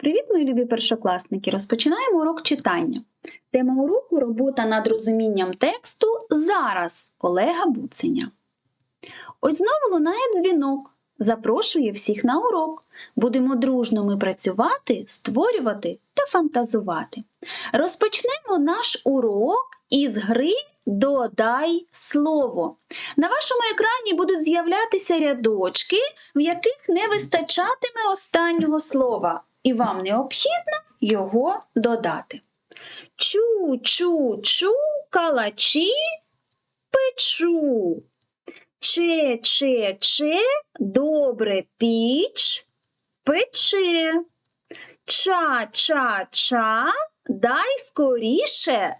Привіт, мої любі першокласники! Розпочинаємо урок читання. Тема уроку робота над розумінням тексту зараз Олега Буценя. Ось знову лунає дзвінок. Запрошує всіх на урок. Будемо дружно ми працювати, створювати та фантазувати. Розпочнемо наш урок із гри Додай слово. На вашому екрані будуть з'являтися рядочки, в яких не вистачатиме останнього слова, і вам необхідно його додати. Чу, чу, чу, калачі печу. Че, че, че, добре піч пече. Ча, ча, ча, дай скоріше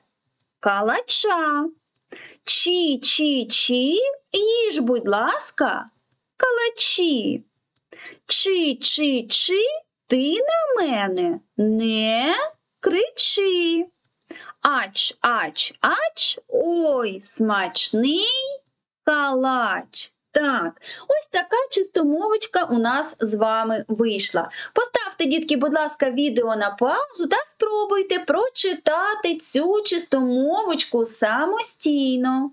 калача. Чі, чі, чі, їж, будь ласка, калачі. Чи, чи, чи, ти на мене не кричи. Ач, ач, ач, ой, смачний калач. Так, ось така чистомовочка у нас з вами вийшла. Поставте, дітки, будь ласка, відео на паузу та спробуйте прочитати цю чистомовочку самостійно.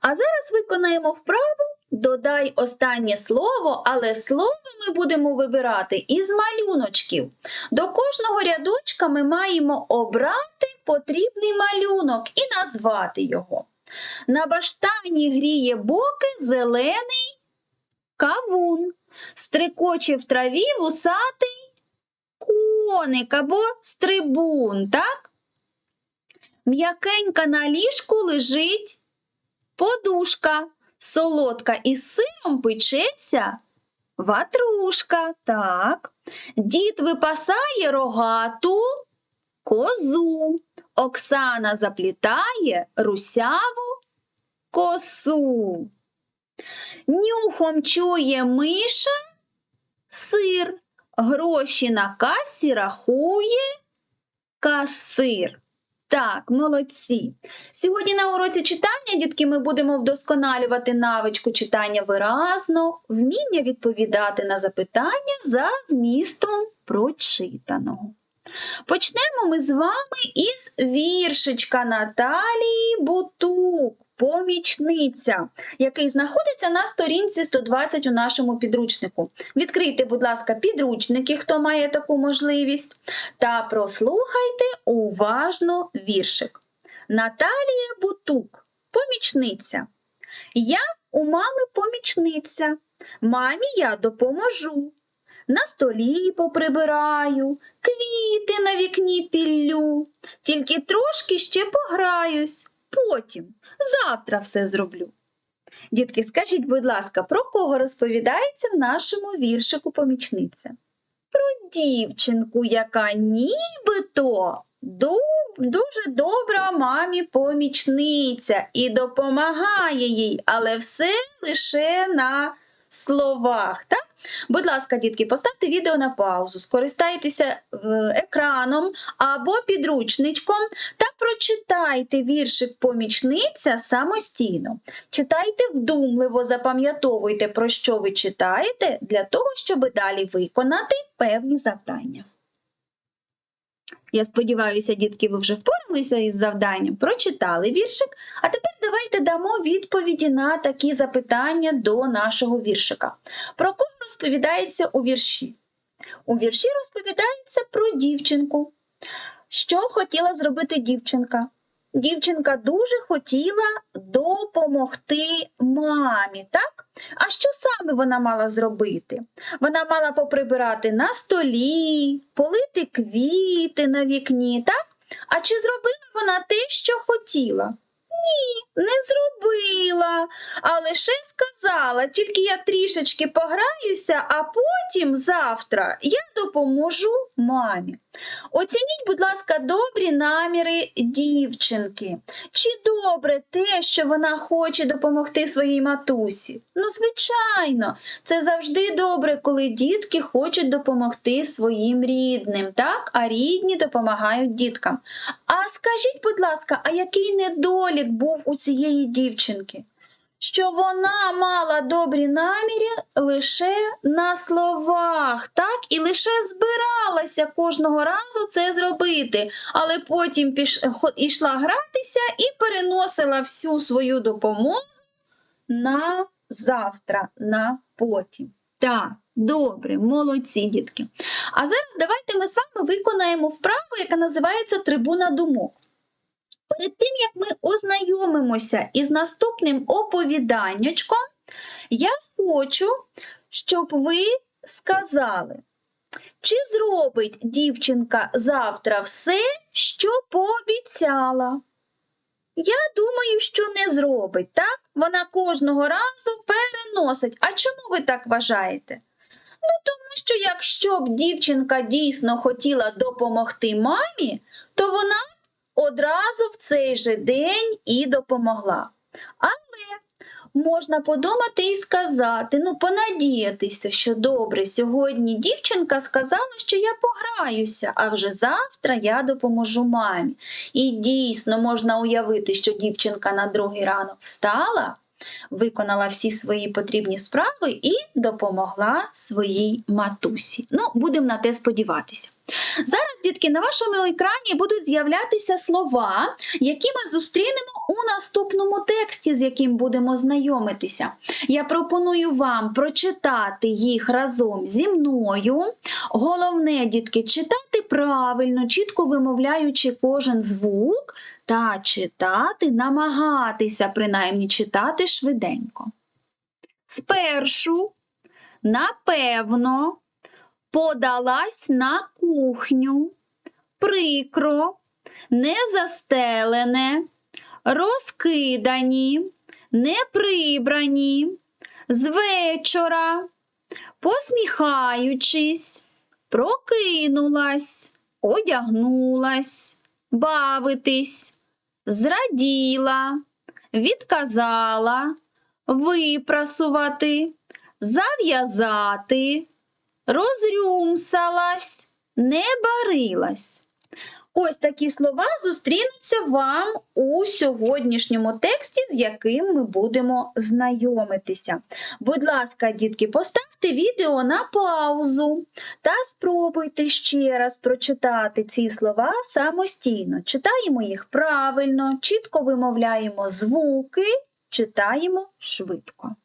А зараз виконаємо вправу Додай останнє слово, але слово ми будемо вибирати із малюночків. До кожного рядочка ми маємо обрати потрібний малюнок і назвати його. На баштані гріє боки зелений кавун, стрикоче в траві вусатий коник або стрибун, так? М'якенька на ліжку лежить подушка, солодка із сиром печеться ватрушка, так. Дід випасає рогату козу. Оксана заплітає русяву косу. Нюхом чує миша сир, гроші на касі рахує касир. Так, молодці. Сьогодні на уроці читання, дітки, ми будемо вдосконалювати навичку читання виразно, вміння відповідати на запитання за змістом прочитаного. Почнемо ми з вами із віршечка Наталії Бутук, помічниця, який знаходиться на сторінці 120 у нашому підручнику. Відкрийте, будь ласка, підручники, хто має таку можливість, та прослухайте уважно віршик. Наталія Бутук, помічниця. Я у мами помічниця. Мамі я допоможу. На столі поприбираю, квіти на вікні піллю, тільки трошки ще пограюсь, потім, завтра все зроблю. Дітки, скажіть, будь ласка, про кого розповідається в нашому віршику помічниця? Про дівчинку, яка нібито дуже добра мамі помічниця і допомагає їй, але все лише на словах. Так? Будь ласка, дітки, поставте відео на паузу, скористайтеся е, екраном або підручничком та прочитайте віршик помічниця самостійно. Читайте вдумливо, запам'ятовуйте, про що ви читаєте, для того, щоб далі виконати певні завдання. Я сподіваюся, дітки, ви вже впоралися із завданням, прочитали віршик, а тепер давайте дамо відповіді на такі запитання до нашого віршика. Про кого розповідається у вірші? У вірші розповідається про дівчинку. Що хотіла зробити дівчинка? Дівчинка дуже хотіла допомогти мамі, так? А що саме вона мала зробити? Вона мала поприбирати на столі, полити квіти на вікні, так? А чи зробила вона те, що хотіла? Ні, не зробила, а лише сказала, тільки я трішечки пограюся, а потім завтра я допоможу мамі. Оцініть, будь ласка, добрі наміри дівчинки. Чи добре те, що вона хоче допомогти своїй матусі? Ну, звичайно, це завжди добре, коли дітки хочуть допомогти своїм рідним, так? А рідні допомагають діткам. А скажіть, будь ласка, а який недолік був у цієї дівчинки? Що вона мала добрі наміри лише на словах, так, і лише збиралася кожного разу це зробити, але потім піш... ішла гратися і переносила всю свою допомогу на завтра, на потім. Так, добре, молодці, дітки. А зараз давайте ми з вами виконаємо вправу, яка називається трибуна думок. Перед тим, як ми ознайомимося із наступним оповіданнячком, я хочу, щоб ви сказали, чи зробить дівчинка завтра все, що пообіцяла? Я думаю, що не зробить, так? Вона кожного разу переносить. А чому ви так вважаєте? Ну, тому що якщо б дівчинка дійсно хотіла допомогти мамі, то вона одразу в цей же день і допомогла. Але можна подумати і сказати, ну, понадіятися, що добре, сьогодні дівчинка сказала, що я пограюся, а вже завтра я допоможу мамі. І дійсно можна уявити, що дівчинка на другий ранок встала, виконала всі свої потрібні справи і допомогла своїй матусі. Ну, будемо на те сподіватися. Зараз, дітки, на вашому екрані будуть з'являтися слова, які ми зустрінемо у наступному тексті, з яким будемо знайомитися. Я пропоную вам прочитати їх разом зі мною. Головне, дітки, читати правильно, чітко вимовляючи кожен звук, та читати, намагатися принаймні читати швиденько. Спершу, напевно, подалась на кухню, прикро, незастелене, розкидані, неприбрані, з вечора, посміхаючись, прокинулась, одягнулась, бавитись, зраділа, відказала, випрасувати, зав'язати розрюмсалась, не барилась. Ось такі слова зустрінуться вам у сьогоднішньому тексті, з яким ми будемо знайомитися. Будь ласка, дітки, поставте відео на паузу та спробуйте ще раз прочитати ці слова самостійно. Читаємо їх правильно, чітко вимовляємо звуки, читаємо швидко.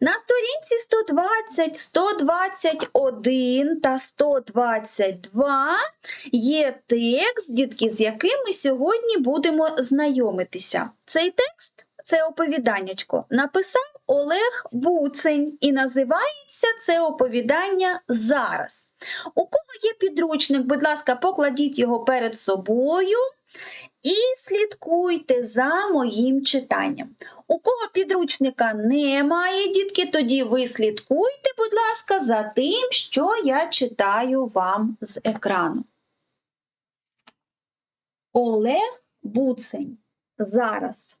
На сторінці 120, 121 та 122 є текст, дітки, з яким ми сьогодні будемо знайомитися. Цей текст, це оповіданнячко, написав Олег Буцень і називається це оповідання зараз. У кого є підручник, будь ласка, покладіть його перед собою. І слідкуйте за моїм читанням. У кого підручника немає, дітки, тоді ви слідкуйте, будь ласка, за тим, що я читаю вам з екрану. Олег Буцень. Зараз.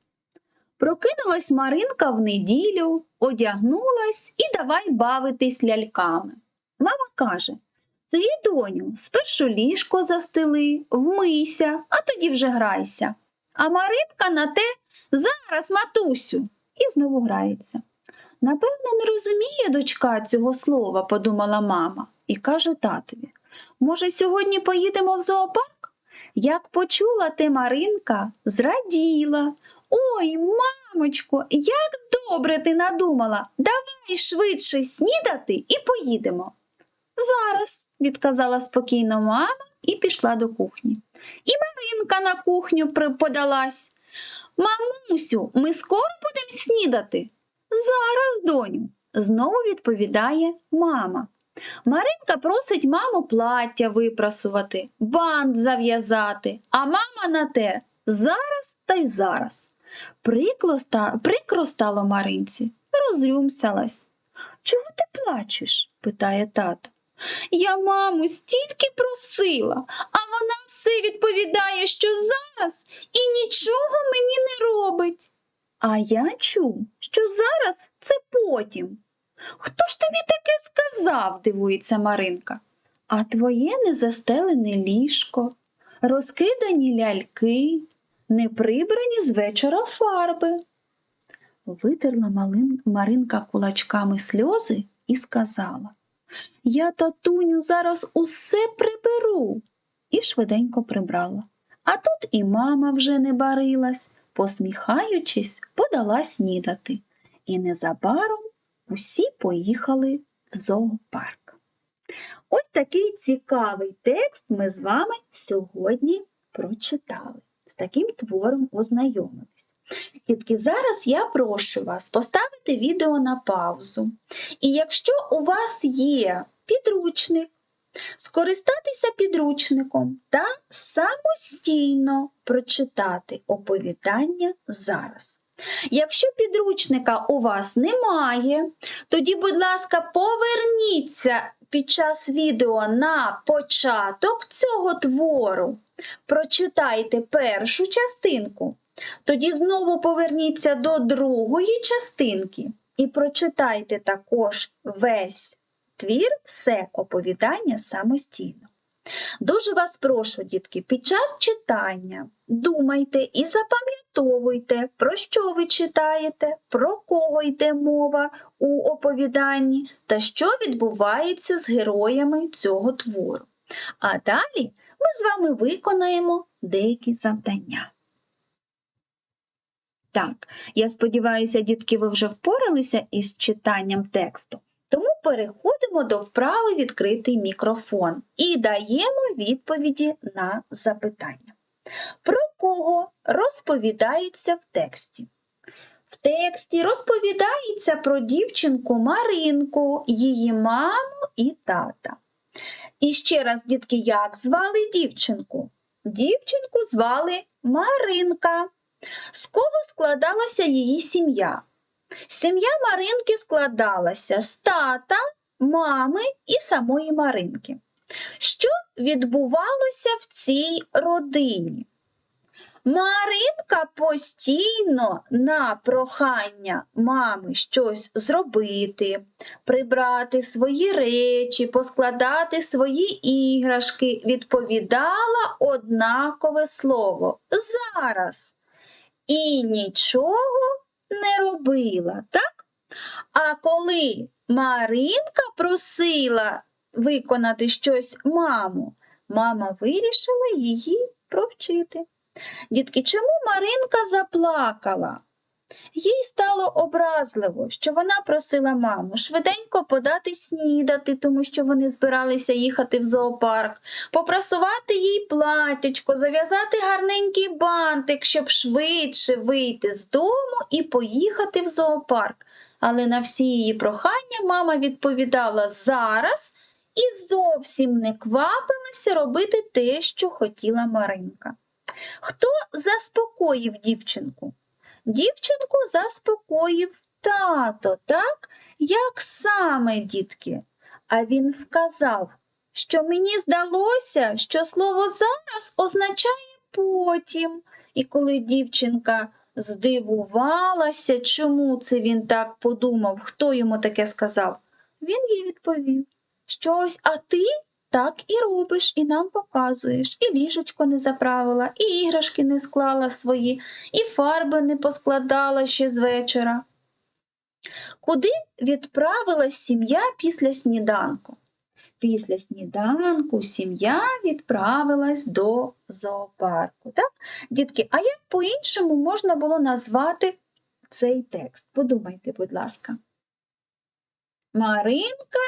Прокинулась Маринка в неділю, одягнулась і давай бавитись ляльками. Мама каже: ти, доню, спершу ліжко застели, вмийся, а тоді вже грайся. А Маринка на те зараз, матусю, і знову грається. Напевно, не розуміє дочка цього слова, подумала мама, і каже татові. Може, сьогодні поїдемо в зоопарк? Як почула те Маринка, зраділа. Ой, мамочко, як добре ти надумала. Давай швидше снідати і поїдемо. Зараз, відказала спокійно мама і пішла до кухні. І Маринка на кухню подалась. Мамусю, ми скоро будемо снідати? Зараз, доню, знову відповідає мама. Маринка просить маму плаття випрасувати, бант зав'язати, а мама на те зараз та й зараз. Прикро, прикро стало Маринці, розрюмсалась. Чого ти плачеш? питає тато. Я маму стільки просила, а вона все відповідає, що зараз і нічого мені не робить. А я чув, що зараз це потім. Хто ж тобі таке сказав? дивується Маринка. А твоє незастелене ліжко, розкидані ляльки, не прибрані з вечора фарби. Витерла. Маринка кулачками сльози і сказала Я, татуню, зараз усе приберу. І швиденько прибрала. А тут і мама вже не барилась, посміхаючись, подала снідати. І незабаром усі поїхали в зоопарк. Ось такий цікавий текст ми з вами сьогодні прочитали. З таким твором ознайомились. Дітки, зараз я прошу вас поставити відео на паузу. І якщо у вас є підручник, скористатися підручником та самостійно прочитати оповідання зараз. Якщо підручника у вас немає, тоді, будь ласка, поверніться під час відео на початок цього твору. Прочитайте першу частинку. Тоді знову поверніться до другої частинки і прочитайте також весь твір, все оповідання самостійно. Дуже вас прошу, дітки, під час читання думайте і запам'ятовуйте, про що ви читаєте, про кого йде мова у оповіданні та що відбувається з героями цього твору. А далі ми з вами виконаємо деякі завдання. Так, я сподіваюся, дітки, ви вже впоралися із читанням тексту. Тому переходимо до вправи відкритий мікрофон і даємо відповіді на запитання. Про кого розповідається в тексті? В тексті розповідається про дівчинку Маринку, її маму і тата. І ще раз, дітки, як звали дівчинку? Дівчинку звали Маринка. З кого складалася її сім'я? Сім'я Маринки складалася з тата, мами і самої Маринки. Що відбувалося в цій родині? Маринка постійно на прохання мами щось зробити, прибрати свої речі, поскладати свої іграшки, відповідала однакове слово зараз. І нічого не робила, так? А коли Маринка просила виконати щось маму, мама вирішила її провчити. Дітки, чому Маринка заплакала? Їй стало образливо, що вона просила маму швиденько подати снідати, тому що вони збиралися їхати в зоопарк, попрасувати їй платячко, зав'язати гарненький бантик, щоб швидше вийти з дому і поїхати в зоопарк. Але на всі її прохання мама відповідала зараз і зовсім не квапилася робити те, що хотіла Маринка. Хто заспокоїв дівчинку? Дівчинку заспокоїв тато, так? Як саме, дітки? А він вказав, що мені здалося, що слово зараз означає потім. І коли дівчинка здивувалася, чому це він так подумав, хто йому таке сказав, він їй відповів, що ось, а ти так і робиш, і нам показуєш, і ліжечко не заправила, і іграшки не склала свої, і фарби не поскладала ще з вечора. Куди відправилась сім'я після сніданку? Після сніданку сім'я відправилась до зоопарку. Так? Дітки, а як по-іншому можна було назвати цей текст? Подумайте, будь ласка. Маринка,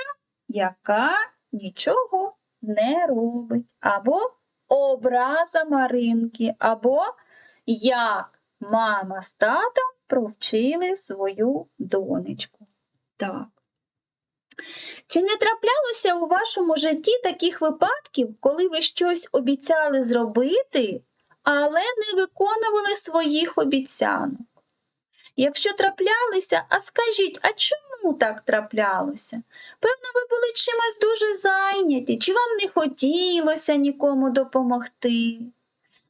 яка нічого не робить, або образа Маринки, або як мама з татом провчили свою донечку. Так. Чи не траплялося у вашому житті таких випадків, коли ви щось обіцяли зробити, але не виконували своїх обіцянок? Якщо траплялися, а скажіть, а чому так траплялося? Певно, ви були чимось дуже зайняті, чи вам не хотілося нікому допомогти?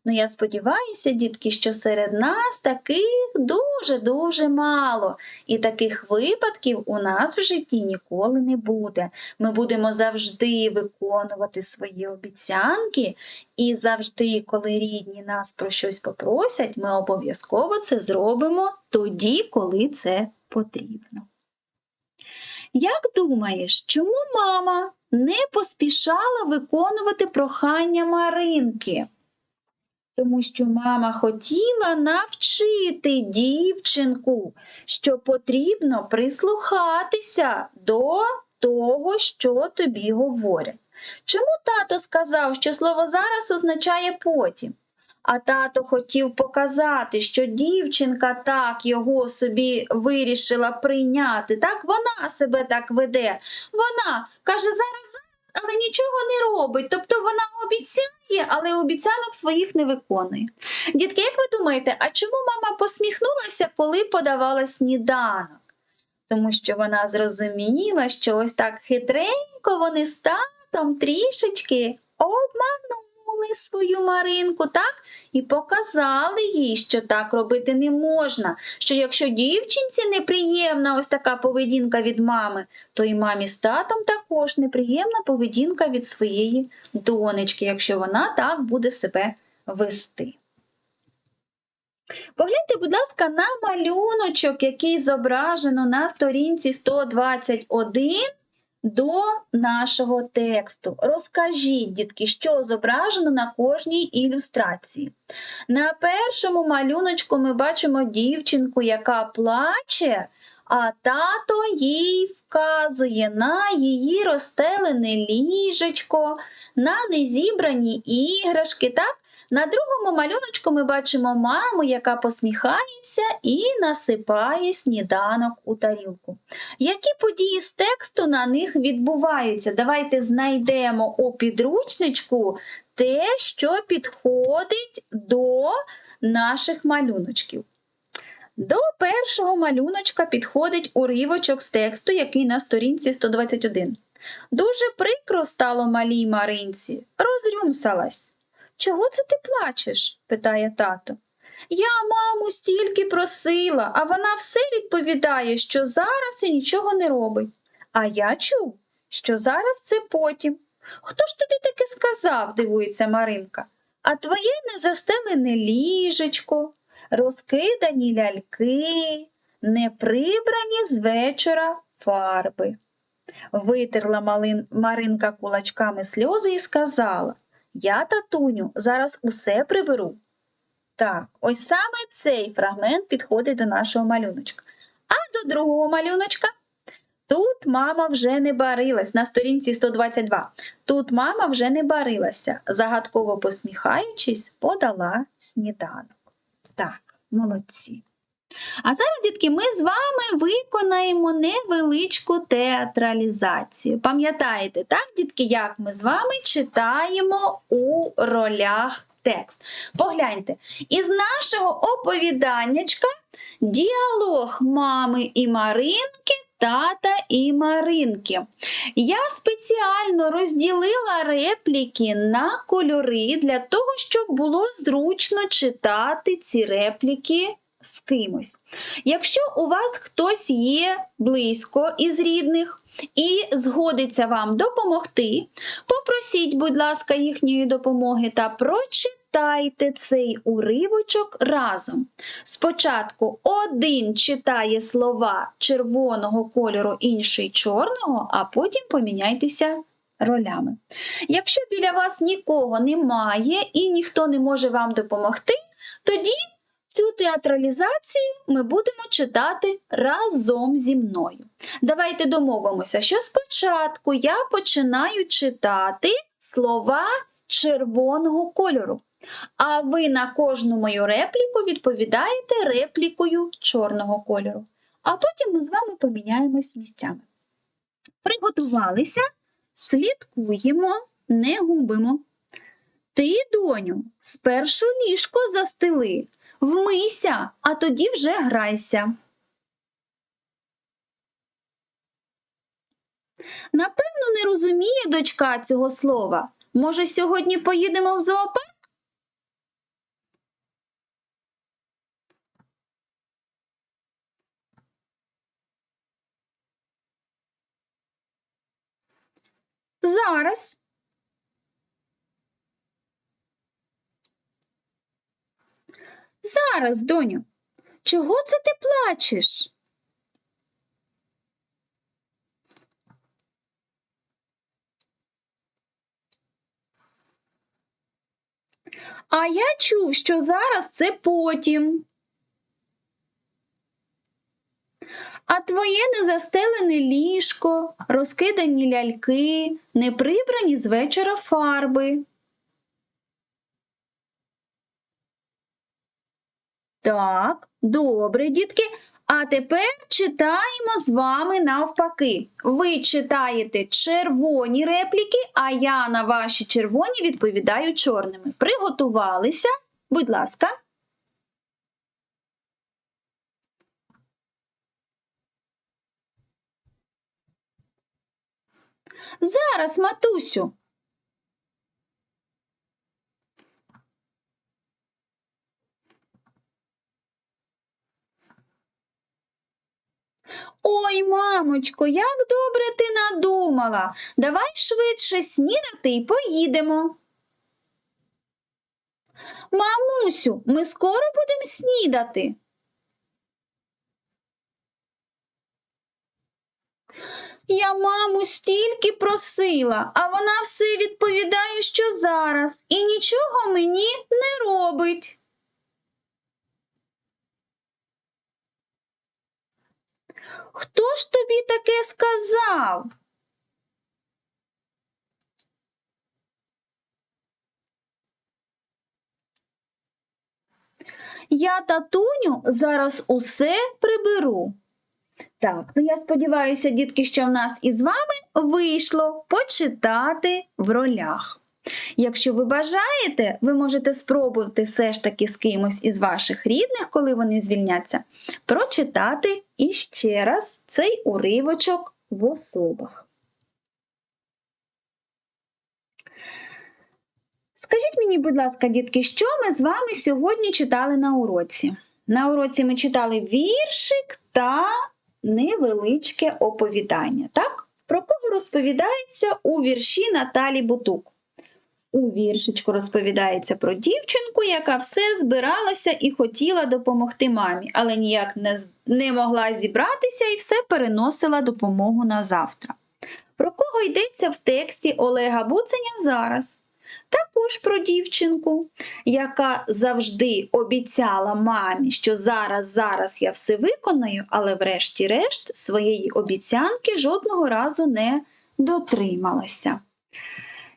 Ну, я сподіваюся, дітки, що серед нас таких дуже-дуже мало. І таких випадків у нас в житті ніколи не буде. Ми будемо завжди виконувати свої обіцянки, і завжди, коли рідні нас про щось попросять, ми обов'язково це зробимо тоді, коли це потрібно. Як думаєш, чому мама не поспішала виконувати прохання Маринки? Тому що мама хотіла навчити дівчинку, що потрібно прислухатися до того, що тобі говорять. Чому тато сказав, що слово зараз означає потім? А тато хотів показати, що дівчинка так його собі вирішила прийняти. Так вона себе так веде. Вона каже зараз, зараз, але нічого не робить. Тобто вона обіцяє, але обіцянок своїх не виконує. Дітки, як ви думаєте, а чому мама посміхнулася, коли подавала сніданок? Тому що вона зрозуміла, що ось так хитренько вони з татом трішечки обманули свою Маринку, так? І показали їй, що так робити не можна. Що якщо дівчинці неприємна ось така поведінка від мами, то і мамі з татом також неприємна поведінка від своєї донечки, якщо вона так буде себе вести. Погляньте, будь ласка, на малюночок, який зображено на сторінці 121 до нашого тексту. Розкажіть, дітки, що зображено на кожній ілюстрації. На першому малюночку ми бачимо дівчинку, яка плаче, а тато їй вказує на її розстелене ліжечко, на незібрані іграшки. так? На другому малюночку ми бачимо маму, яка посміхається і насипає сніданок у тарілку. Які події з тексту на них відбуваються? Давайте знайдемо у підручничку те, що підходить до наших малюночків. До першого малюночка підходить уривочок з тексту, який на сторінці 121. Дуже прикро стало малій Маринці, розрюмсалась. Чого це ти плачеш? питає тато. Я маму стільки просила, а вона все відповідає, що зараз і нічого не робить. А я чув, що зараз це потім. Хто ж тобі таке сказав? дивується Маринка. А твоє незастелене ліжечко, розкидані ляльки, неприбрані з вечора фарби. Витерла. Маринка кулачками сльози і сказала Я, татуню, зараз усе приберу. Так, ось саме цей фрагмент підходить до нашого малюночка. А до другого малюночка. Тут мама вже не барилась на сторінці 122. Тут мама вже не барилася, загадково посміхаючись, подала сніданок. Так, молодці. А зараз, дітки, ми з вами виконаємо невеличку театралізацію. Пам'ятаєте, так, дітки, як ми з вами читаємо у ролях текст. Погляньте, із нашого оповіданнячка діалог мами і Маринки. Тата і Маринки. Я спеціально розділила репліки на кольори для того, щоб було зручно читати ці репліки з кимось. Якщо у вас хтось є близько із рідних і згодиться вам допомогти, попросіть, будь ласка, їхньої допомоги та прочитайте цей уривочок разом. Спочатку один читає слова червоного кольору, інший чорного, а потім поміняйтеся ролями. Якщо біля вас нікого немає і ніхто не може вам допомогти, тоді Цю театралізацію ми будемо читати разом зі мною. Давайте домовимося, що спочатку я починаю читати слова червоного кольору, а ви на кожну мою репліку відповідаєте реплікою чорного кольору. А потім ми з вами поміняємось місцями. Приготувалися, слідкуємо, не губимо. Ти, доню, спершу ліжко застели. Вмийся, а тоді вже грайся. Напевно, не розуміє дочка цього слова. Може, сьогодні поїдемо в зоопарк? Зараз Зараз, доню. Чого це ти плачеш? А я чув, що зараз це потім. А твоє незастелене ліжко, розкидані ляльки, неприбрані з вечора фарби. Так, добре, дітки. А тепер читаємо з вами навпаки. Ви читаєте червоні репліки, а я на ваші червоні відповідаю чорними. Приготувалися? Будь ласка. Зараз, матусю. Ой, мамочко, як добре ти надумала. Давай швидше снідати і поїдемо. Мамусю, ми скоро будемо снідати. Я маму стільки просила, а вона все відповідає, що зараз, і нічого мені не робить. Хто ж тобі таке сказав? Я, татуню, зараз усе приберу. Так, ну я сподіваюся, дітки, що в нас із вами вийшло почитати в ролях. Якщо ви бажаєте, ви можете спробувати все ж таки з кимось із ваших рідних, коли вони звільняться, прочитати іще раз цей уривочок в особах. Скажіть мені, будь ласка, дітки, що ми з вами сьогодні читали на уроці? На уроці ми читали віршик та невеличке оповідання. Так? Про кого розповідається у вірші Наталі Бутук? У віршичку розповідається про дівчинку, яка все збиралася і хотіла допомогти мамі, але ніяк не, не могла зібратися і все переносила допомогу на завтра. Про кого йдеться в тексті Олега Буценя зараз? Також про дівчинку, яка завжди обіцяла мамі, що зараз, зараз я все виконаю, але врешті-решт своєї обіцянки жодного разу не дотрималася.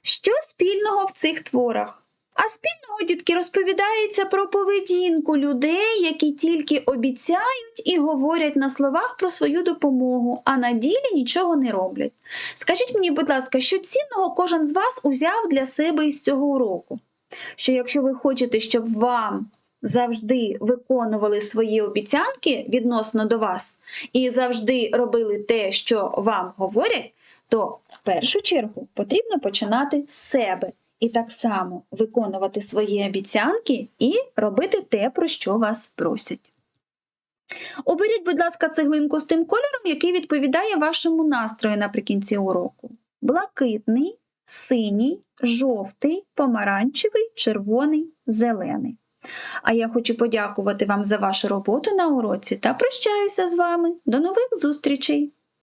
Що спільного в цих творах? А спільного дітки розповідається про поведінку людей, які тільки обіцяють і говорять на словах про свою допомогу, а на ділі нічого не роблять. Скажіть мені, будь ласка, що цінного кожен з вас узяв для себе із цього уроку? Що якщо ви хочете, щоб вам завжди виконували свої обіцянки відносно до вас і завжди робили те, що вам говорять, то в першу чергу потрібно починати з себе і так само виконувати свої обіцянки і робити те, про що вас просять. Оберіть, будь ласка, цеглинку з тим кольором, який відповідає вашому настрою наприкінці уроку: блакитний, синій, жовтий, помаранчевий, червоний, зелений. А я хочу подякувати вам за вашу роботу на уроці та прощаюся з вами. До нових зустрічей!